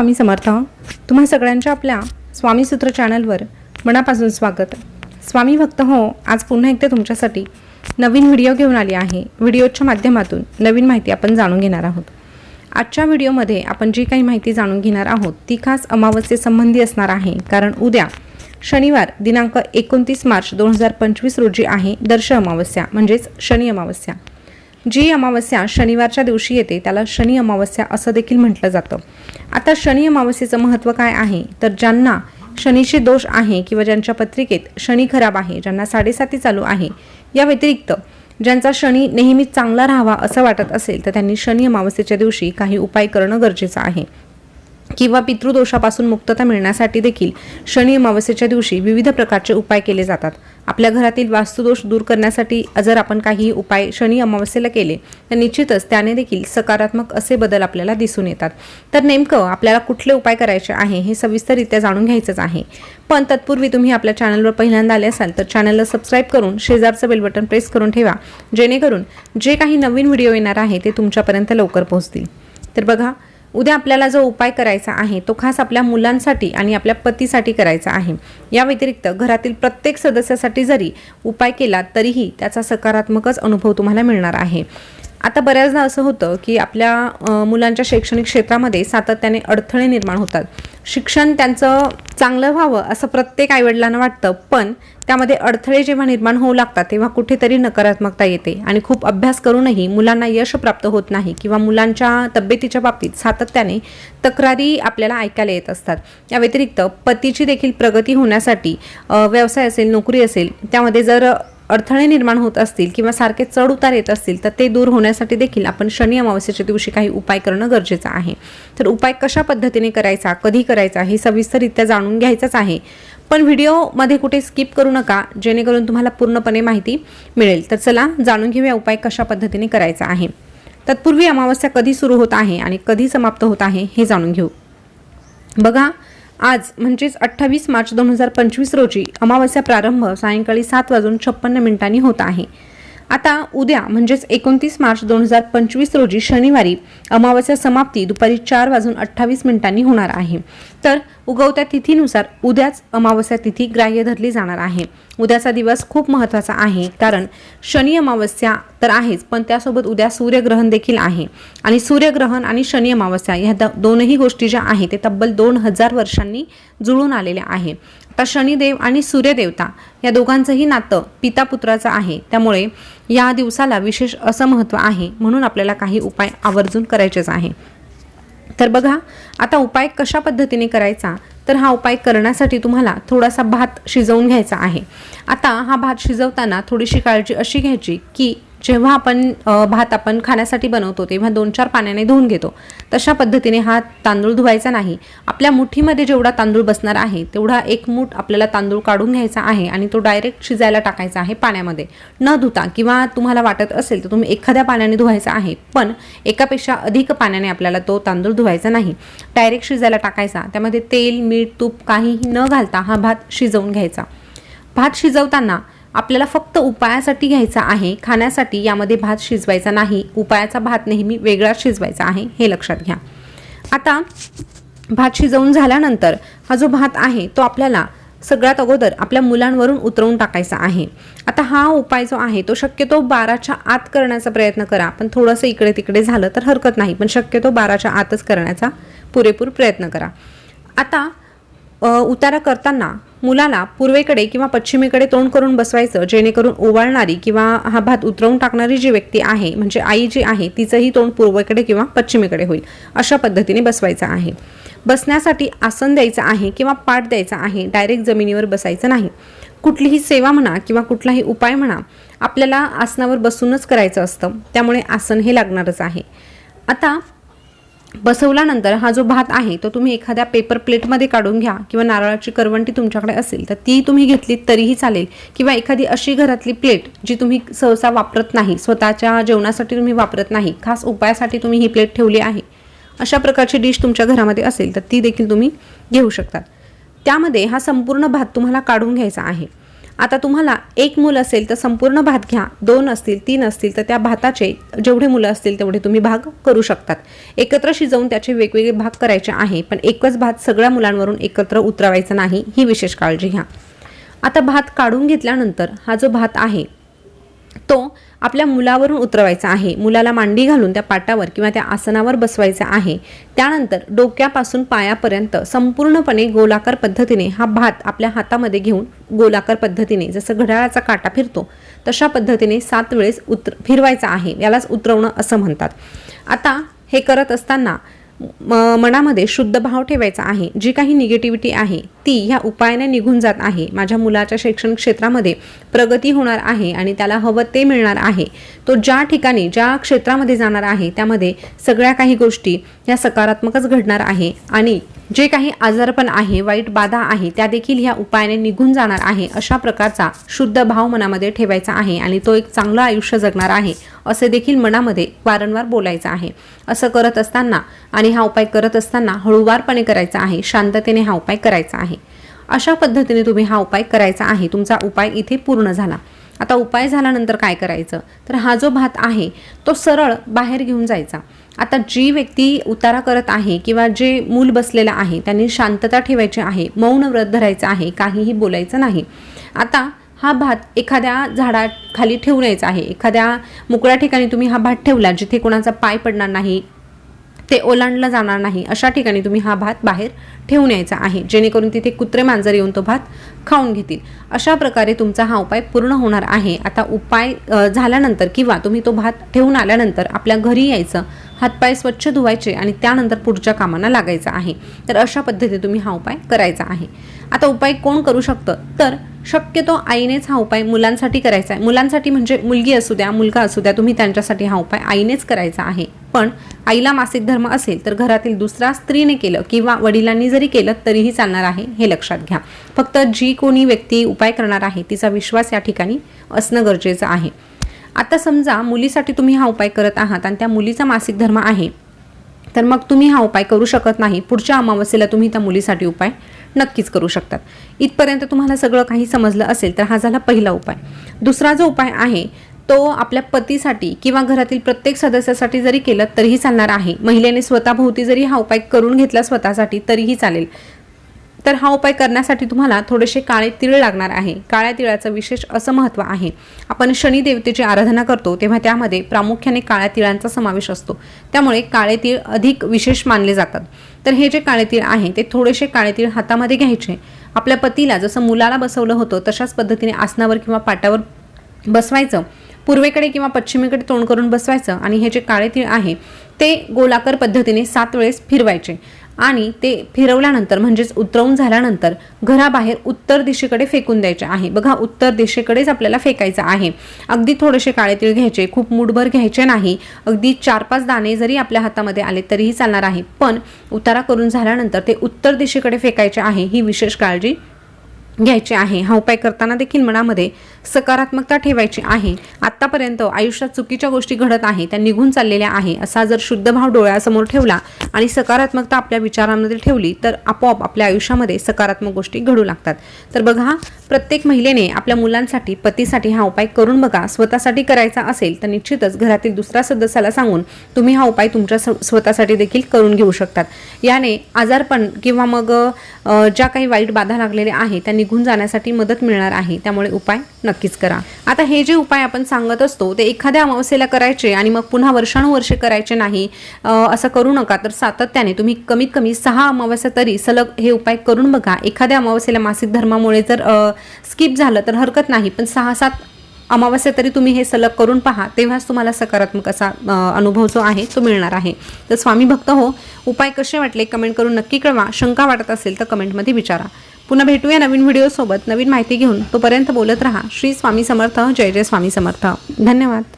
स्वामी समर्थ. तुम्हा सगळ्यांच्या आपल्या स्वामी सूत्र चॅनलवर मनापासून स्वागत. स्वामी भक्त हो आज पुन्हा एकदा तुमच्यासाठी नवीन व्हिडिओ घेऊन आली आहे. व्हिडिओच्या माध्यमातून नवीन माहिती आपण जाणून घेणार आहोत. आजच्या व्हिडिओमध्ये आपण जी काही माहिती जाणून घेणार आहोत ती खास अमावस्येसंबंधी असणार आहे. कारण उद्या शनिवार दिनांक एकोणतीस मार्च दोन हजार पंचवीस रोजी आहे दर्श अमावस्या म्हणजेच शनी अमावस्या. जी अमावस्या शनिवारच्या दिवशी येते त्याला शनी अमावस्या असं देखील म्हटलं जातं. आता शनी अमावस्येचं महत्त्व काय आहे? तर ज्यांना शनीचे दोष आहे किंवा ज्यांच्या पत्रिकेत शनी खराब आहे ज्यांना साडेसाती चालू आहे या व्यतिरिक्त ज्यांचा शनी नेहमीच चांगला राहावा असं वाटत असेल तर त्यांनी शनी अमावस्येच्या दिवशी काही उपाय करणं गरजेचं आहे. किंवा पितृदोषापासून मुक्तता मिळण्यासाठी देखील शनी अमावस्येच्या दिवशी विविध प्रकारचे उपाय केले जातात. आपल्या घरातील वास्तुदोष दूर करण्यासाठी जर आपण काही उपाय शनी अमावस्येला केले तर निश्चितच त्याने देखील सकारात्मक असे बदल आपल्याला दिसून येतात. तर नेमकं आपल्याला कुठले उपाय करायचे आहे हे सविस्तररित्या जाणून घ्यायचंच आहे. पण तत्पूर्वी तुम्ही आपल्या चॅनलवर पहिल्यांदा आले असाल तर चॅनलला सबस्क्राईब करून शेजारचं बेल बटन प्रेस करून ठेवा जेणेकरून जे काही नवीन व्हिडिओ येणार आहे ते तुमच्यापर्यंत लवकर पोहोचतील. तर बघा उद्या आपल्याला जो उपाय करायचा आहे तो खास आपल्या मुलांसाठी आणि आपल्या पतीसाठी करायचा आहे. या व्यतिरिक्त घरातील प्रत्येक सदस्यासाठी जरी उपाय केला तरीही त्याचा सकारात्मकच अनुभव तुम्हाला मिळणार आहे. आता बऱ्याचदा असं होतं की आपल्या मुलांच्या शैक्षणिक क्षेत्रामध्ये सातत्याने अडथळे निर्माण होतात. शिक्षण त्यांचं चांगलं व्हावं असं प्रत्येक आईवडिलांना वाटतं पण त्यामध्ये अडथळे जेव्हा निर्माण होऊ लागतात तेव्हा कुठेतरी नकारात्मकता येते. आणि खूप अभ्यास करूनही मुलांना यश प्राप्त होत नाही किंवा मुलांच्या तब्येतीच्या बाबतीत सातत्याने तक्रारी आपल्याला ऐकायला येत असतात. या व्यतिरिक्त पतीची देखील प्रगती होण्यासाठी व्यवसाय असेल नोकरी असेल त्यामध्ये जर अडथळे निर्माण होत असतील किंवा सारखे चढ उतार येत असतील तर ते दूर होण्यासाठी देखील आपण शनी अमावस्येच्या दिवशी काही उपाय करणं गरजेचं आहे. तर उपाय कशा पद्धतीने करायचा कधी करायचा हे सविस्तररित्या जाणून घ्यायचंच आहे. पण व्हिडिओमध्ये कुठे स्किप करू नका जेणेकरून तुम्हाला पूर्णपणे माहिती मिळेल. तर चला जाणून घेऊया उपाय कशा पद्धतीने करायचा आहे. तत्पूर्वी अमावस्या कधी सुरू होत आहे आणि कधी समाप्त होत आहे हे जाणून घेऊ. बघा आज म्हणजेच अठ्ठावीस मार्च दोन हजार पंचवीस रोजी अमावस्या प्रारंभ सायंकाळी सात वाजून छप्पन्न मिनिटांनी होत आहे. आता उद्या म्हणजेच एकोणतीस मार्च दोन हजार पंचवीस रोजी शनिवारी अमावस्या समाप्ती दुपारी चार वाजून अठ्ठावीस मिनिटांनी होणार आहे. तर उगवत्या तिथीनुसार उद्याच अमावस्या तिथी ग्राह्य धरली जाणार आहे. उद्याचा दिवस खूप महत्त्वाचा आहे कारण शनी अमावस्या तर आहेच पण त्यासोबत उद्या सूर्यग्रहण देखील आहे. आणि सूर्यग्रहण आणि शनी अमावस्या ह्या द- दोनही गोष्टी ज्या आहेत ते तब्बल दोन हजार वर्षांनी जुळून आलेल्या आहे. आता शनिदेव आणि सूर्यदेवता या दोघांचंही नातं पिता पुत्राचं आहे. त्यामुळे या दिवसाला विशेष असं महत्त्व आहे म्हणून आपल्याला काही उपाय आवर्जून करायचेच आहे. तर बघा आता उपाय कशा पद्धतीने करायचा? तर हा उपाय करण्यासाठी तुम्हाला थोडासा भात शिजवून घ्यायचा आहे. आता हा भात शिजवताना थोडीशी काळजी अशी घ्यायची की जेव्हा आपण भात आपण खाण्यासाठी बनवतो तेव्हा दोन चार पाण्याने धुवून घेतो. तशा पद्धतीने हा तांदूळ धुवायचा नाही. आपल्या मुठीमध्ये जेवढा तांदूळ बसणार आहे तेवढा एक मूठ आपल्याला तांदूळ काढून घ्यायचा आहे आणि तो डायरेक्ट शिजायला टाकायचा आहे पाण्यामध्ये. न धुता किंवा तुम्हाला वाटत असेल तर तुम्ही एखाद्या पाण्याने धुवायचा आहे पण एकापेक्षा अधिक पाण्याने आपल्याला तो तांदूळ धुवायचा नाही. डायरेक्ट शिजायला टाकायचा. त्यामध्ये तेल मीठ तूप काहीही न घालता हा भात शिजवून घ्यायचा. भात शिजवताना आपल्याला फक्त उपायासाठी घ्यायचा आहे खाण्यासाठी यामध्ये भात शिजवायचा नाही उपायाचा भात नेहमी वेगळाच शिजवायचा आहे हे लक्षात घ्या. आता भात शिजवून झाल्यानंतर हा जो भात आहे तो आपल्याला सगळ्यात अगोदर आपल्या मुलांवरून उतरवून टाकायचा आहे. आता हा उपाय जो आहे तो शक्यतो बाराच्या आत करण्याचा प्रयत्न करा पण थोडंसं इकडे तिकडे झालं तर हरकत नाही पण शक्यतो बाराच्या आतच करण्याचा पुरेपूर प्रयत्न करा. आता उतारा करताना मुलाला पूर्वेकडे किंवा पश्चिमेकडे तोंड करून बसवायचं जेणेकरून ओवाळणारी किंवा हा भात उतरवून टाकणारी जी व्यक्ती आहे म्हणजे आई जी आहे तिचंही तोंड पूर्वेकडे किंवा पश्चिमेकडे होईल अशा पद्धतीने बसवायचं आहे. बसण्यासाठी आसन द्यायचं आहे किंवा पाठ द्यायचा आहे डायरेक्ट जमिनीवर बसायचं नाही. कुठलीही सेवा म्हणा किंवा कुठलाही उपाय म्हणा आपल्याला आसनावर बसूनच करायचं असतं त्यामुळे आसन हे लागणारच आहे. आता बसवल्यानंतर हा जो भात आहे तो तुम्ही एखाद्या पेपर प्लेटमध्ये काढून घ्या किंवा नारळाची करवंटी तुमच्याकडे असेल तर ती तुम्ही घेतलीत तरीही चालेल. किंवा एखादी अशी घरातली प्लेट जी तुम्ही सहसा वापरत नाही स्वतःच्या जेवणासाठी तुम्ही वापरत नाही खास उपायासाठी तुम्ही ही प्लेट ठेवली आहे. अशा प्रकारची डिश तुमच्या घरामध्ये असेल तर ती देखील तुम्ही घेऊ शकतात त्यामध्ये हा संपूर्ण भात तुम्हाला काढून घ्यायचा आहे. आता तुम्हाला एक मूल असेल तर संपूर्ण भात घ्या. दोन असतील तीन असतील तर त्या भाताचे जेवढे मुलं असतील तेवढे तुम्ही भाग करू शकतात. एकत्र शिजवून त्याचे वेगवेगळे भाग करायचे आहे पण एकच भात सगळ्या मुलांवरून एकत्र उतरवायचा नाही ही विशेष काळजी घ्या. आता भात काढून घेतल्यानंतर हा जो भात आहे तो आपल्या मुलावरून उतरवायचा आहे. मुलाला मांडी घालून त्या पाटावर किंवा त्या आसनावर बसवायचा आहे. त्यानंतर डोक्यापासून पायापर्यंत संपूर्णपणे गोलाकार पद्धतीने हा भात आपल्या हातामध्ये घेऊन गोलाकार पद्धतीने जसं घड्याळाचा काटा फिरतो तशा पद्धतीने सात वेळेस उतर फिरवायचा आहे. यालाच उतरवणं असं म्हणतात. आता हे करत असताना म मनामध्ये शुद्ध भाव ठेवायचा आहे. जी काही निगेटिव्हिटी आहे ती ह्या उपायाने निघून जात आहे. माझ्या मुलाच्या शैक्षणिक क्षेत्रामध्ये प्रगती होणार आहे आणि त्याला हवं ते मिळणार आहे. तो ज्या ठिकाणी ज्या क्षेत्रामध्ये जाणार आहे त्यामध्ये सगळ्या काही गोष्टी ह्या सकारात्मकच घडणार आहे. आणि जे काही आजारपण आहे वाईट बाधा आहे त्या देखील ह्या उपायाने निघून जाणार आहे अशा प्रकारचा शुद्ध भाव मनामध्ये ठेवायचा आहे आणि तो एक चांगलं आयुष्य जगणार आहे. असे देखील मनामध्ये वारंवार बोलायचं आहे. असं करत असताना आणि हा उपाय करत असताना हळूवारपणे करायचा आहे. शांततेने हा उपाय करायचा आहे. अशा पद्धतीने तुम्ही हा उपाय करायचा आहे. तुमचा उपाय इथे पूर्ण झाला. आता उपाय झाल्यानंतर काय करायचं? तर हा जो भात आहे तो सरळ बाहेर घेऊन जायचा. आता जी व्यक्ती उतारा करत आहे किंवा जे मूल बसलेलं आहे त्यांनी शांतता ठेवायची आहे मौन व्रत धरायचं आहे काहीही बोलायचं नाही. आता हा भात एखाद्या झाडाखाली ठेवण्याचा आहे. एखाद्या मोकळ्या ठिकाणी तुम्ही हा भात ठेवला जिथे कोणाचा पाय पडणार नाही ते ओलांडलं जाणार नाही अशा ठिकाणी तुम्ही हा भात बाहेर ठेवून यायचा आहे. जेणेकरून तिथे कुत्रे मांजर येऊन तो भात खाऊन घेतील. अशा प्रकारे तुमचा हा उपाय पूर्ण होणार आहे. आता उपाय झाल्यानंतर किंवा तुम्ही तो भात ठेवून आल्यानंतर आपल्या घरी यायचं हातपाय स्वच्छ धुवायचे आणि त्यानंतर पुढच्या कामांना लागायचं आहे. तर अशा पद्धतीने तुम्ही हा उपाय करायचा आहे. आता उपाय कोण करू शकतं? तर शक्यतो आईनेच हा उपाय मुलांसाठी करायचा आहे. मुलांसाठी म्हणजे मुलगी असू द्या मुलगा असू द्या तुम्ही त्यांच्यासाठी हा उपाय आईनेच करायचा आहे. पण आईला मासिक धर्म असेल तर घरातील दुसरा स्त्रीने केलं किंवा वडिलांनी जरी केलं तरीही चालणार आहे हे लक्षात घ्या. फक्त जी कोणी व्यक्ती उपाय करणार आहे तिचा विश्वास या ठिकाणी असणं गरजेचं आहे. आता समजा मुलीसाठी तुम्ही हा उपाय करत आहात आणि त्या मुलीचा मासिक धर्म आहे तर मग तुम्ही हा उपाय करू शकत नाही. पुढच्या अमावस्येला तुम्ही त्या मुलीसाठी उपाय नक्कीच करू शकतात. इथपर्यंत तुम्हाला सगळं काही समजलं असेल तर हा झाला पहिला उपाय. दुसरा जो उपाय आहे तो आपल्या पतीसाठी किंवा घरातील प्रत्येक सदस्यासाठी जरी केलं तरीही चालणार आहे. महिलेने स्वतःभोवती जरी हा उपाय करून घेतला स्वतःसाठी तरीही चालेल. तर हा उपाय करण्यासाठी तुम्हाला थोडेसे काळे तिळ लागणार आहे. काळ्या तिळाचं विशेष असं महत्त्व आहे. आपण शनी देवतेची आराधना करतो तेव्हा त्यामध्ये प्रामुख्याने काळ्या तिळांचा समावेश असतो. त्यामुळे काळे तीळ अधिक विशेष मानले जातात. तर हे जे काळे तीळ आहे ते थोडेसे काळे तीळ हातामध्ये घ्यायचे. आपल्या पतीला जसं मुलाला बसवलं होतं तशाच पद्धतीने आसनावर किंवा पाटावर बसवायचं. पूर्वेकडे किंवा पश्चिमेकडे तोंड करून बसवायचं आणि हे जे काळे तीळ आहे ते गोलाकार पद्धतीने सात वेळेस फिरवायचे. आणि ते फिरवल्यानंतर म्हणजेच उतरवून झाल्यानंतर घराबाहेर उत्तर दिशेकडे फेकून द्यायचे आहे. बघा उत्तर दिशेकडेच आपल्याला फेकायचं आहे. अगदी थोडेसे काळे तीळ घ्यायचे खूप मुठभर घ्यायचे नाही. अगदी चार पाच दाणे जरी आपल्या हातामध्ये आले तरीही चालणार आहे. पण उतारा करून झाल्यानंतर ते उत्तर दिशेकडे फेकायचे आहे ही विशेष काळजी घ्यायचे आहे. हा उपाय करताना देखील मनामध्ये सकारात्मकता ठेवायची आहे. आत्तापर्यंत आयुष्यात चुकीच्या गोष्टी घडत आहे. त्या निघून चाललेल्या आहे. असा जर शुद्ध भाव डोळ्यासमोर ठेवला आणि सकारात्मकता आपल्या विचारांमध्ये ठेवली तर आपोआप आपल्या आयुष्यामध्ये सकारात्मक गोष्टी घडू लागतात. तर बघा प्रत्येक महिलेने आपल्या मुलांसाठी पतीसाठी हा उपाय करून बघा. स्वतःसाठी करायचा असेल तर निश्चितच घरातील दुसऱ्या सदस्याला सांगून तुम्ही हा उपाय तुमच्या स्वतःसाठी देखील करून घेऊ शकतात. याने आजारपण किंवा मग ज्या काही वाईट बाधा लागलेल्या आहे त्या निघून जाण्यासाठी मदत मिळणार आहे. त्यामुळे उपाय नक्कीच करा. आता हे जे उपाय आपण सांगत असतो ते एखाद्या अमावस्येला करायचे आणि मग पुन्हा वर्षानुवर्षे करायचे नाही असं करू नका. तर सातत्याने तुम्ही कमीत कमी सहा अमावस्या तरी सलग हे उपाय करून बघा. एखाद्या अमावस्येला मासिक धर्मामुळे जर स्किप झालं तर हरकत नाही. पण सहा सात अमावस्या तरी तुम्ही हे सलग करून पहा तेव्हाच तुम्हाला सकारात्मक असा अनुभव जो आहे तो मिळणार आहे. तर स्वामी भक्त हो उपाय कसे वाटले कमेंट करून नक्की कळवा. शंका वाटत असेल तर कमेंटमध्ये विचारा. पुन्हा भेटूया नवीन व्हिडिओसोबत नवीन माहिती घेऊन तोपर्यंत बोलत राहा. श्री स्वामी समर्थ. जय जय स्वामी समर्थ. धन्यवाद.